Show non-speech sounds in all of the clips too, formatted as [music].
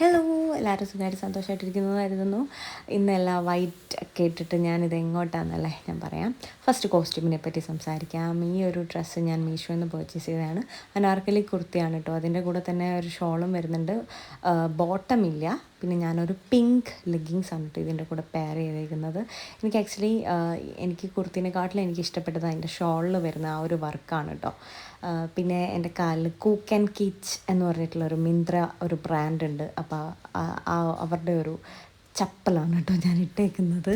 Hello എല്ലാവരും സുഖമായിട്ട് സന്തോഷമായിട്ടിരിക്കുന്നു കരുതുന്നു. ഇന്നെല്ലാം വൈറ്റ് ഒക്കെ ഇട്ടിട്ട് ഞാനിത് എങ്ങോട്ടാണെന്നല്ലേ ഞാൻ പറയാം. ഫസ്റ്റ് കോസ്റ്റ്യൂമിനെ പറ്റി സംസാരിക്കാം. ഈ ഒരു ഡ്രസ്സ് ഞാൻ മീഷോയിൽ നിന്ന് പർച്ചേസ് ചെയ്തതാണ്. അനാർക്കലി കുർത്തിയാണ് കേട്ടോ അതിന്റെ കൂടെ തന്നെ ഒരു ഷോളും വരുന്നുണ്ട്. ബോട്ടം ഇല്ല. പിന്നെ ഞാനൊരു പിങ്ക് ലെഗിങ്സ് ആണ് കേട്ടോ ഇതിന്റെ കൂടെ പെയർ ചെയ്തേക്കുന്നത്. എനിക്ക് ആക്ച്വലി എനിക്ക് കുർത്തിനെക്കാട്ടിലും എനിക്ക് ഇഷ്ടപ്പെട്ടത് അതിന്റെ ഷോളിൽ വരുന്ന ആ ഒരു വർക്കാണ് കേട്ടോ പിന്നെ എന്റെ കാലിൽ കൂക്ക് ആൻഡ് കിച്ച് എന്ന് പറഞ്ഞിട്ടുള്ള ഒരു മിന്ത്ര ഒരു ബ്രാൻഡ് ഉണ്ട്. അപ്പോൾ അവരുടെ ഒരു ചപ്പലാണ് കേട്ടോ ഞാൻ ഇട്ടേക്കുന്നത്.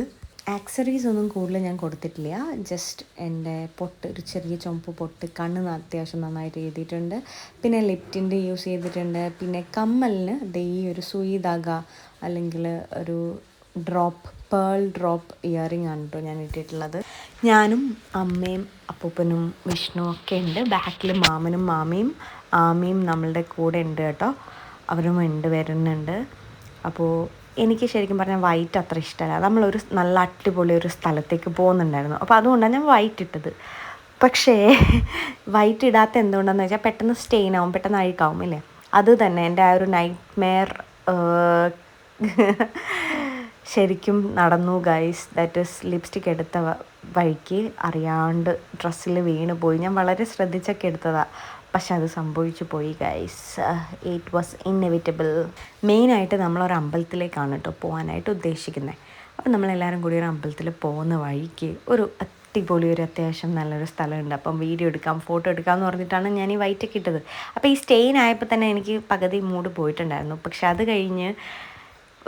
ആക്സറീസ് ഒന്നും കൂടുതൽ ഞാൻ കൊടുത്തിട്ടില്ല. ജസ്റ്റ് എന്റെ പൊട്ട് ഒരു ചെറിയ ചുമപ്പ് പൊട്ട് കണ്ണ് അത്യാവശ്യം നന്നായിട്ട് എഴുതിയിട്ടുണ്ട്. പിന്നെ ലിപ്റ്റിന്റെ യൂസ് ചെയ്തിട്ടുണ്ട്. പിന്നെ കമ്മലിന് ദേ ഈ ഒരു ദഗ അല്ലെങ്കിൽ ഒരു ഡ്രോപ്പ് പേൾ ഡ്രോപ്പ് ഇയറിംഗ് ആണ് കേട്ടോ ഞാൻ ഇട്ടിട്ടുള്ളത്. ഞാനും അമ്മയും അപ്പൂപ്പനും വിഷ്ണു ഒക്കെ ഉണ്ട്. ബാക്കിൽ മാമനും മാമയും ആമയും നമ്മളുടെ കൂടെ ഉണ്ട് കേട്ടോ. അവരും ഉണ്ട് വരുന്നുണ്ട്. അപ്പോൾ എനിക്ക് ശരിക്കും പറഞ്ഞാൽ വൈറ്റ് അത്ര ഇഷ്ടമല്ല നമ്മളൊരു നല്ല അടിപൊളി ഒരു സ്ഥലത്തേക്ക് പോകുന്നുണ്ടായിരുന്നു. അപ്പോൾ അതുകൊണ്ടാണ് ഞാൻ വൈറ്റ് ഇട്ടത്. പക്ഷേ [laughs] വൈറ്റ് ഇടാത്ത എന്തുകൊണ്ടെന്ന് വെച്ചാൽ പെട്ടെന്ന് സ്റ്റെയിൻ ആവും പെട്ടെന്ന് അഴുക്കാവും ഇല്ലേ? അത് തന്നെ എന്റെ ആ ഒരു നൈറ്റ് മെയർ [laughs] ശരിക്കും നടന്നു ഗൈസ് ദാറ്റ് ഇസ് ലിപ്സ്റ്റിക് എടുത്ത വഴിക്ക് അറിയാണ്ട് ഡ്രസ്സിൽ വീണ് പോയി. ഞാൻ വളരെ ശ്രദ്ധിച്ചൊക്കെ എടുത്തതാ. പക്ഷെ അത് സംഭവിച്ചു പോയി ഗൈസ് ഇറ്റ് വാസ് ഇന്നെവിറ്റബിൾ മെയിനായിട്ട് നമ്മളൊരു അമ്പലത്തിലേക്കാണ് കേട്ടോ പോകാനായിട്ട് ഉദ്ദേശിക്കുന്നത് അപ്പോൾ നമ്മളെല്ലാവരും കൂടി ഒരു അമ്പലത്തിൽ പോകുന്ന വഴിക്ക് ഒരു അടിപൊളി ഒരു അത്യാവശ്യം നല്ലൊരു സ്ഥലമുണ്ട്. അപ്പം വീഡിയോ എടുക്കാം ഫോട്ടോ എടുക്കാം എന്ന് പറഞ്ഞിട്ടാണ് ഞാൻ ഈ വൈറ്റൊക്കെ ഇട്ടത്. അപ്പോൾ ഈ സ്റ്റെയിൻ ആയപ്പോൾ തന്നെ എനിക്ക് പകുതി മൂഡ് പോയിട്ടുണ്ടായിരുന്നു. പക്ഷെ അത് കഴിഞ്ഞ്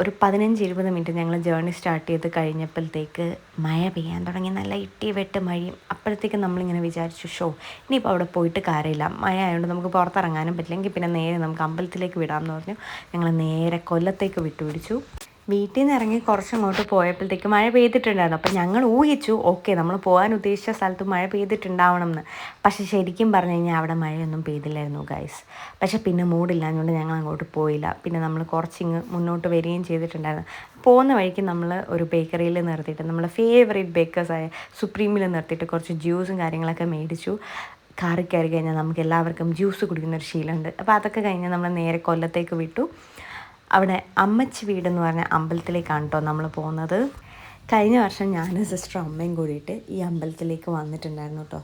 ഒരു പതിനഞ്ച് ഇരുപത് മിനിറ്റ് ഞങ്ങൾ ജേർണി സ്റ്റാർട്ട് ചെയ്ത് കഴിഞ്ഞപ്പോഴത്തേക്ക് മഴ പെയ്യാൻ തുടങ്ങി. നല്ല ഇട്ടി വെട്ട് മഴയും. അപ്പോഴത്തേക്ക് നമ്മളിങ്ങനെ വിചാരിച്ചു ഷോ ഇനിയിപ്പോൾ അവിടെ പോയിട്ട് കാര്യമില്ല. മഴ ആയതുകൊണ്ട് നമുക്ക് പുറത്തിറങ്ങാനും പറ്റില്ലെങ്കിൽ പിന്നെ നേരെ നമുക്ക് അമ്പലത്തിലേക്ക് വിടാമെന്ന് പറഞ്ഞു. ഞങ്ങൾ നേരെ കൊല്ലത്തേക്ക് വിട്ടുപിടിച്ചു. വീട്ടിൽ നിന്ന് ഇറങ്ങി കുറച്ചങ്ങോട്ട് പോയപ്പോഴത്തേക്ക് മഴ പെയ്തിട്ടുണ്ടായിരുന്നു. അപ്പം ഞങ്ങൾ ഊഹിച്ചു ഓക്കെ നമ്മൾ പോകാൻ ഉദ്ദേശിച്ച സ്ഥലത്ത് മഴ പെയ്തിട്ടുണ്ടാവണം എന്ന് പക്ഷേ ശരിക്കും പറഞ്ഞു കഴിഞ്ഞാൽ അവിടെ മഴയൊന്നും പെയ്തില്ലായിരുന്നു ഗൈസ് പക്ഷേ പിന്നെ മൂടില്ലാഞ്ഞുകൊണ്ട് ഞങ്ങൾ അങ്ങോട്ട് പോയില്ല. പിന്നെ നമ്മൾ കുറച്ചിങ്ങ് മുന്നോട്ട് വരികയും ചെയ്തിട്ടുണ്ടായിരുന്നു. പോകുന്ന വഴിക്ക് നമ്മൾ ഒരു ബേക്കറിയിൽ നിർത്തിയിട്ട് നമ്മളെ ഫേവറേറ്റ് ബേക്കേഴ്സായ സുപ്രീമിൽ നിർത്തിയിട്ട് കുറച്ച് ജ്യൂസും കാര്യങ്ങളൊക്കെ മേടിച്ചു. കാറിൽ കയറി കഴിഞ്ഞാൽ നമുക്ക് എല്ലാവർക്കും ജ്യൂസ് കുടിക്കുന്ന ഒരു ശീലമുണ്ട്. അപ്പോൾ അതൊക്കെ കഴിഞ്ഞ് നമ്മൾ നേരെ കൊല്ലത്തേക്ക് വിട്ടു. അവിടെ അമ്മച്ചി വീട് എന്ന് പറഞ്ഞ അമ്പലത്തിലേക്കാണ് കേട്ടോ നമ്മൾ പോകുന്നത് കഴിഞ്ഞ വർഷം ഞാനും സിസ്റ്റർ അമ്മയും കൂടിയിട്ട് ഈ അമ്പലത്തിലേക്ക് വന്നിട്ടുണ്ടായിരുന്നു കേട്ടോ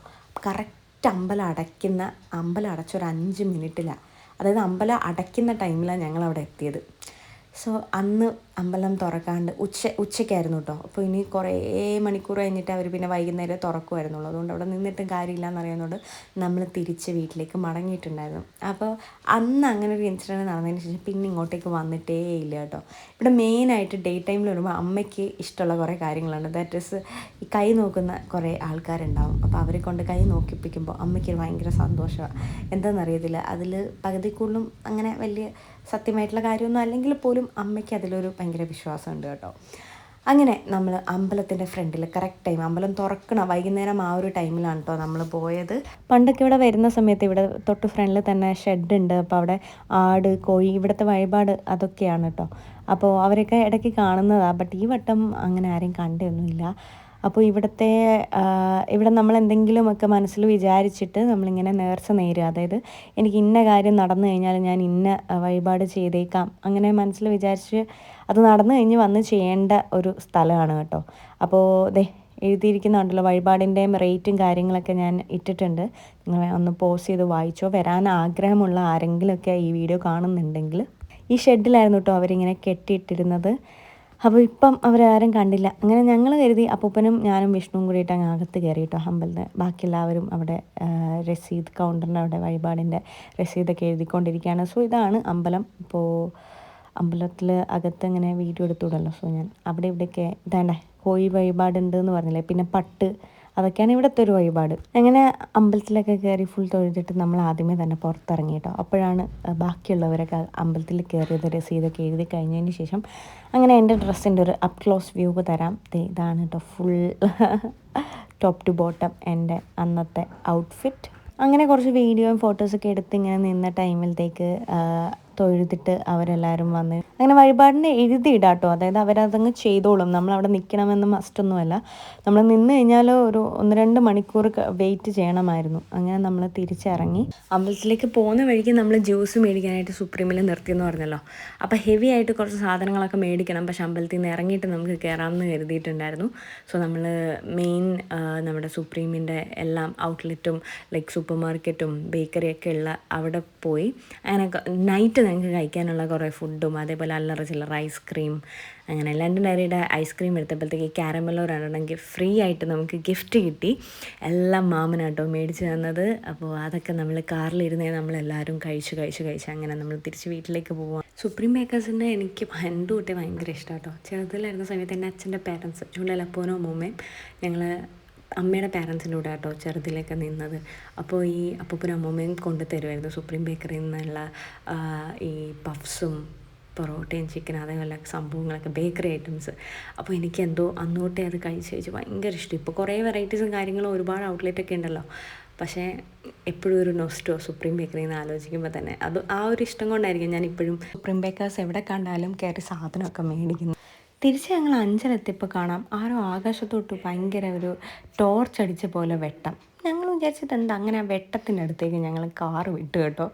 കറക്റ്റ് അമ്പലം അടയ്ക്കുന്ന അമ്പലം അടച്ച ഒരു അഞ്ച് മിനിറ്റിലാണ് അതായത് അമ്പലം അടയ്ക്കുന്ന ടൈമിലാണ് ഞങ്ങൾ അവിടെ എത്തിയത്. സോ അന്ന് അമ്പലം തുറക്കാണ്ട് ഉച്ച ഉച്ചയ്ക്കായിരുന്നു കേട്ടോ അപ്പോൾ ഇനി കുറേ മണിക്കൂർ കഴിഞ്ഞിട്ട് അവർ പിന്നെ വൈകുന്നേരം തുറക്കുമായിരുന്നുള്ളൂ അതുകൊണ്ട് അവിടെ നിന്നിട്ടും കാര്യമില്ല എന്നറിയുന്നതുകൊണ്ട് നമ്മൾ തിരിച്ച് വീട്ടിലേക്ക് മടങ്ങിയിട്ടുണ്ടായിരുന്നു. അപ്പോൾ അന്ന് അങ്ങനെ ഒരു ഇൻസിഡന്റ് നടന്നതിന് ശേഷം പിന്നെ ഇങ്ങോട്ടേക്ക് വന്നിട്ടേ ഇല്ല കേട്ടോ ഇവിടെ മെയിനായിട്ട് ഡേ ടൈമിൽ വരുമ്പോൾ അമ്മയ്ക്ക് ഇഷ്ടമുള്ള കുറേ കാര്യങ്ങളുണ്ട് ദാറ്റ് ഇസ് ഈ കൈ നോക്കുന്ന കുറേ ആൾക്കാരുണ്ടാവും. അപ്പോൾ അവരെ കൊണ്ട് കൈ നോക്കിപ്പിക്കുമ്പോൾ അമ്മയ്ക്ക് ഭയങ്കര സന്തോഷമാണ് എന്താണെന്നറിയത്തില്ല അതിൽ പകുതി കൂടുതലും അങ്ങനെ വലിയ സത്യമായിട്ടുള്ള കാര്യമൊന്നും അല്ലെങ്കിൽ പോലും അമ്മയ്ക്ക് അതിലൊരു ഭയങ്കര വിശ്വാസമുണ്ട് കേട്ടോ. അങ്ങനെ നമ്മൾ അമ്പലത്തിന്റെ ഫ്രണ്ടിൽ കറക്റ്റ് ടൈം അമ്പലം തുറക്കണം വൈകുന്നേരം ആ ഒരു ടൈമിലാണ് കേട്ടോ നമ്മൾ പോയത്. പണ്ടൊക്കെ ഇവിടെ വരുന്ന സമയത്ത് ഇവിടെ തൊട്ട് ഫ്രണ്ടിൽ തന്നെ ഷെഡ് ഉണ്ട്. അപ്പോൾ അവിടെ ആട് കോഴി ഇവിടുത്തെ വഴിപാട് അതൊക്കെയാണ് കേട്ടോ അപ്പോൾ അവരൊക്കെ ഇടയ്ക്ക് കാണുന്നതാണ് ബട്ട് ഈ വട്ടം അങ്ങനെ ആരെയും കണ്ടൊന്നുമില്ല അപ്പോൾ ഇവിടുത്തെ ഇവിടെ നമ്മൾ എന്തെങ്കിലുമൊക്കെ മനസ്സിൽ വിചാരിച്ചിട്ട് നമ്മളിങ്ങനെ നേർച്ച നേരുക. അതായത് എനിക്ക് ഇന്ന കാര്യം നടന്നു കഴിഞ്ഞാൽ ഞാൻ ഇന്ന വഴിപാട് ചെയ്തേക്കാം. അങ്ങനെ മനസ്സിൽ വിചാരിച്ച് അത് നടന്നു കഴിഞ്ഞ് വന്ന് ചെയ്യേണ്ട ഒരു സ്ഥലമാണ് കേട്ടോ. അപ്പോൾ ദേ എഴുതിയിരിക്കുന്നുണ്ടല്ലോ വഴിപാടിന്റെയും റേറ്റും കാര്യങ്ങളൊക്കെ ഞാൻ ഇട്ടിട്ടുണ്ട്. നിങ്ങൾ ഒന്ന് പോസ് ചെയ്ത് വായിച്ചോ. വരാൻ ആഗ്രഹമുള്ള ആരെങ്കിലുമൊക്കെ ഈ വീഡിയോ കാണുന്നുണ്ടെങ്കിൽ ഈ ഷെഡിലായിരുന്നു കേട്ടോ അവരിങ്ങനെ കെട്ടിയിട്ടിരുന്നത്. അപ്പോൾ ഇപ്പം അവരാരും കണ്ടില്ല. അങ്ങനെ ഞങ്ങൾ കരുതി അപ്പൂപ്പനും ഞാനും വിഷ്ണുവും കൂടിയിട്ട് അങ്ങ് അകത്ത് കയറി കേട്ടോ അമ്പലത്തിൽ ബാക്കി എല്ലാവരും അവിടെ രസീദ് കൗണ്ടറിന്റെ അവിടെ വഴിപാടിന്റെ രസീതൊക്കെ എഴുതിക്കൊണ്ടിരിക്കുകയാണ്. സോ ഇതാണ് അമ്പലം. ഇപ്പോൾ അമ്പലത്തിൽ അകത്ത് ഇങ്ങനെ വീഡിയോ എടുത്തുവിടല്ലോ. സോ ഞാൻ അവിടെ ഇവിടെയൊക്കെ ഇതാണ്ടേ കോഴി വഴിപാടുണ്ട് എന്ന് പറഞ്ഞില്ലേ? പിന്നെ പട്ട്. അതൊക്കെയാണ് ഇവിടുത്തെ ഒരു വഴിപാട്. അങ്ങനെ അമ്പലത്തിലൊക്കെ കയറി ഫുൾ തൊഴുതിട്ട് നമ്മൾ ആദ്യമേ തന്നെ പുറത്തിറങ്ങി കേട്ടോ. അപ്പോഴാണ് ബാക്കിയുള്ളവരൊക്കെ അമ്പലത്തിൽ കയറിയത് രസീതൊക്കെ എഴുതി കഴിഞ്ഞതിന് ശേഷം അങ്ങനെ എന്റെ ഡ്രസ്സിന്റെ ഒരു അപ് ക്ലോസ് വ്യൂ തരാം. ഇതാണ് കേട്ടോ ഫുൾ ടോപ്പ് ടു ബോട്ടം എന്റെ അന്നത്തെ ഔട്ട്ഫിറ്റ് അങ്ങനെ കുറച്ച് വീഡിയോയും ഫോട്ടോസൊക്കെ എടുത്ത് ഇങ്ങനെ നിന്ന ടൈമിലത്തേക്ക് തൊഴുതിട്ട് അവരെല്ലാവരും വന്ന് അങ്ങനെ വഴിപാടിന് എഴുതിയിടാട്ടോ. അതായത് അവരതങ്ങ് ചെയ്തോളും. നമ്മൾ അവിടെ നിൽക്കണമെന്ന് മസ്റ്റൊന്നുമല്ല. നമ്മൾ നിന്ന് കഴിഞ്ഞാൽ ഒരു ഒന്ന് രണ്ട് മണിക്കൂർ വെയിറ്റ് ചെയ്യണമായിരുന്നു. അങ്ങനെ നമ്മൾ തിരിച്ചിറങ്ങി. അമ്പലത്തിലേക്ക് പോകുന്ന വഴിക്ക് നമ്മൾ ജ്യൂസ് മേടിക്കാനായിട്ട് സുപ്രീമിൽ നിർത്തിയെന്ന് പറഞ്ഞല്ലോ. അപ്പോൾ ഹെവി ആയിട്ട് കുറച്ച് സാധനങ്ങളൊക്കെ മേടിക്കണം. പക്ഷെ അമ്പലത്തിൽ നിന്ന് ഇറങ്ങിയിട്ട് നമുക്ക് കയറാമെന്ന് കരുതിയിട്ടുണ്ടായിരുന്നു. സോ നമ്മൾ മെയിൻ നമ്മുടെ സുപ്രീമിന്റെ എല്ലാം ഔട്ട്ലെറ്റും ലൈക്ക് സൂപ്പർ മാർക്കറ്റും ബേക്കറിയൊക്കെ ഉള്ള അവിടെ പോയി. അങ്ങനെ നൈറ്റ് ഞങ്ങൾക്ക് കഴിക്കാനുള്ള കുറേ ഫുഡും അതേപോലെ അല്ലറ ചില്ലറ ഐസ്ക്രീം അങ്ങനെ ലണ്ടൻ ഡയറിയുടെ ഐസ്ക്രീം എടുത്തപ്പോഴത്തേക്ക് ക്യാരമലോ രണ്ടെണ്ണമെങ്കിൽ ഫ്രീ ആയിട്ട് നമുക്ക് ഗിഫ്റ്റ് കിട്ടി. എല്ലാം മാമനാട്ടോ മേടിച്ച് തന്നത്. അപ്പോൾ അതൊക്കെ നമ്മൾ കാറിലിരുന്നേ നമ്മളെല്ലാവരും കഴിച്ച് കഴിച്ച് കഴിച്ച് അങ്ങനെ നമ്മൾ തിരിച്ച് വീട്ടിലേക്ക് പോവാം സുപ്രീം ബേക്കേഴ്സിന്റെ എനിക്ക് പണ്ട് തൊട്ടേ ഭയങ്കര ഇഷ്ടം കേട്ടോ. ചെറുതിലായിരുന്ന സമയത്ത് എന്റെ അച്ഛന്റെ പേരൻസ് ചൂണ്ടലപ്പോനോ അമ്മൂമ്മയും ഞങ്ങൾ അമ്മയുടെ പാരൻസിന്റെ കൂടെ കേട്ടോ ചെറുതിലൊക്കെ നിന്നത്. അപ്പോൾ ഈ അപ്പൂപ്പനും അമ്മൂമ്മയും കൊണ്ടു തരുമായിരുന്നു സുപ്രീം ബേക്കറിയിൽ നിന്നുള്ള ഈ പഫ്സും പൊറോട്ടയും ചിക്കൻ അതേപോലെ സംഭവങ്ങളൊക്കെ ബേക്കറി ഐറ്റംസ് അപ്പോൾ എനിക്ക് എന്തോ അന്നോട്ടേ അത് കഴിച്ച് കഴിച്ച് ഭയങ്കര ഇഷ്ടം. ഇപ്പോൾ കുറേ വെറൈറ്റീസും കാര്യങ്ങളും ഒരുപാട് ഔട്ട്ലെറ്റൊക്കെ ഉണ്ടല്ലോ. പക്ഷേ എപ്പോഴും ഒരു നൊസ്റ്റോ സുപ്രീം ബേക്കറി എന്ന് ആലോചിക്കുമ്പോൾ തന്നെ അത് ആ ഒരു ഇഷ്ടം കൊണ്ടായിരിക്കും ഞാൻ ഇപ്പോഴും സുപ്രീം ബേക്കേഴ്സ് എവിടെ കണ്ടാലും കയറി സാധനമൊക്കെ മേടിക്കുന്നു. തിരിച്ച് ഞങ്ങൾ അഞ്ചലെത്തിയപ്പോൾ കാണാം. ആരോ ആകാശത്തോട്ട് ഭയങ്കര ഒരു ടോർച്ച് അടിച്ച പോലെ വെട്ടം. ഞങ്ങൾ വിചാരിച്ചത് എന്താ അങ്ങനെ ആ വെട്ടത്തിന്റെ അടുത്തേക്ക് ഞങ്ങൾ കാറ് വിട്ടു കേട്ടോ.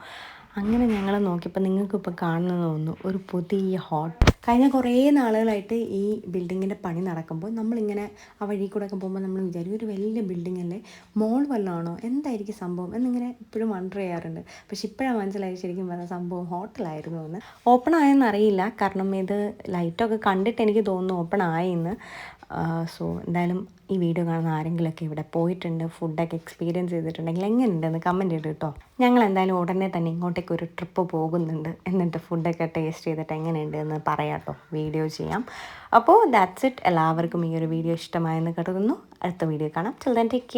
അങ്ങനെ ഞങ്ങൾ നോക്കിയപ്പോൾ നിങ്ങൾക്ക് ഇപ്പോൾ കാണുന്നെന്ന് തോന്നുന്നു ഒരു പുതിയ ഹോട്ട് കഴിഞ്ഞ കുറേ നാളുകളായിട്ട് ഈ ബിൽഡിങ്ങിന്റെ പണി നടക്കുമ്പോൾ നമ്മളിങ്ങനെ ആ വഴി കൂടെ ഒക്കെ പോകുമ്പോൾ നമ്മൾ വിചാരിക്കും ഒരു വലിയ ബിൽഡിംഗ് അല്ലേ? മോൾ വല്ലതാണോ? എന്തായിരിക്കും സംഭവം? എന്നിങ്ങനെ ഇപ്പോഴും വണ്ടർ ചെയ്യാറുണ്ട്. പക്ഷെ ഇപ്പോഴാണ് മനസ്സിലായി ശരിക്കും പറഞ്ഞ സംഭവം ഹോട്ടലായിരുന്നു എന്ന്. ഓപ്പൺ ആയെന്ന് അറിയില്ല. കാരണം ഇത് ലൈറ്റൊക്കെ കണ്ടിട്ട് എനിക്ക് തോന്നുന്നു ഓപ്പൺ ആയെന്ന് സോ എന്തായാലും ഈ വീഡിയോ കാണുന്ന ആരെങ്കിലുമൊക്കെ ഇവിടെ പോയിട്ടുണ്ട് ഫുഡൊക്കെ എക്സ്പീരിയൻസ് ചെയ്തിട്ടുണ്ടെങ്കിൽ എങ്ങനെയുണ്ടെന്ന് കമന്റ് ചെയ്ത് കേട്ടോ. ഞങ്ങൾ എന്തായാലും ഉടനെ തന്നെ ഇങ്ങോട്ടേക്ക് ഒരു ട്രിപ്പ് പോകുന്നുണ്ട്. എന്നിട്ട് ഫുഡൊക്കെ ടേസ്റ്റ് ചെയ്തിട്ട് എങ്ങനെയുണ്ട് എന്ന് പറയാം കേട്ടോ. വീഡിയോ ചെയ്യാം. അപ്പോൾ ദാറ്റ്സ് ഇറ്റ് എല്ലാവർക്കും ഈ ഒരു വീഡിയോ ഇഷ്ടമായെന്ന് കരുതുന്നു. അടുത്ത വീഡിയോ കാണാം. Children take